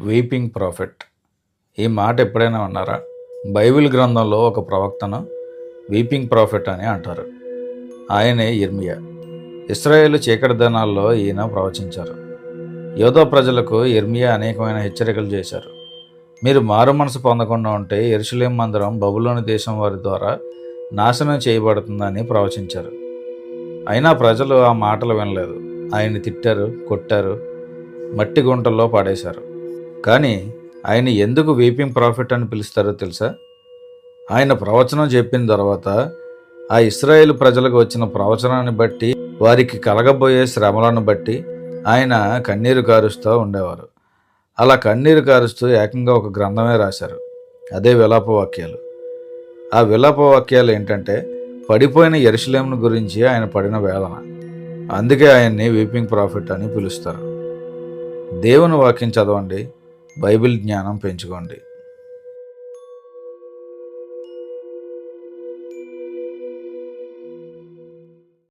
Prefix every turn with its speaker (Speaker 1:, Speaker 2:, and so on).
Speaker 1: Weeping profit. ఈ మాట ఎప్పుడైనా ఉన్నారా బైబిల్ గ్రంథంలో ఒక ప్రవక్తను వీపింగ్ ప్రాఫిట్ అని అంటారు. ఆయనే ఇర్మియా ఇస్రాయేల్ చీకటి దినాల్లో ఈయన ప్రవచించారు. యోధో ప్రజలకు ఇర్మియా అనేకమైన హెచ్చరికలు చేశారు. మీరు మారు మనసు పొందకుండా ఉంటే ఎరుసలేం మందిరం బబులోని దేశం వారి ద్వారా నాశనం చేయబడుతుందని ప్రవచించారు. అయినా ప్రజలు ఆ మాటలు వినలేదు. ఆయన్ని తిట్టారు కొట్టారు మట్టి గుంటల్లో పాడేశారు. కానీ ఆయన ఎందుకు వీపింగ్ ప్రాఫిట్ అని పిలుస్తారో తెలుసా? ఆయన ప్రవచనం చెప్పిన తర్వాత ఆ ఇస్రాయేల్ ప్రజలకు వచ్చిన ప్రవచనాన్ని బట్టి వారికి కలగబోయే శ్రమలను బట్టి ఆయన కన్నీరు కారుస్తూ ఉండేవారు. అలా కన్నీరు కారుస్తూ ఏకంగా ఒక గ్రంథమే రాశారు. అదే విలాప వాక్యాలు. ఆ విలాప వాక్యాలు ఏంటంటే పడిపోయిన ఎరుసలేంను గురించి ఆయన పడిన వేదన. అందుకే ఆయన్ని వీపింగ్ ప్రాఫిట్ అని పిలుస్తారు. దేవుని వాక్యం చదవండి. బైబిల్ జ్ఞానం పెంచుకోండి.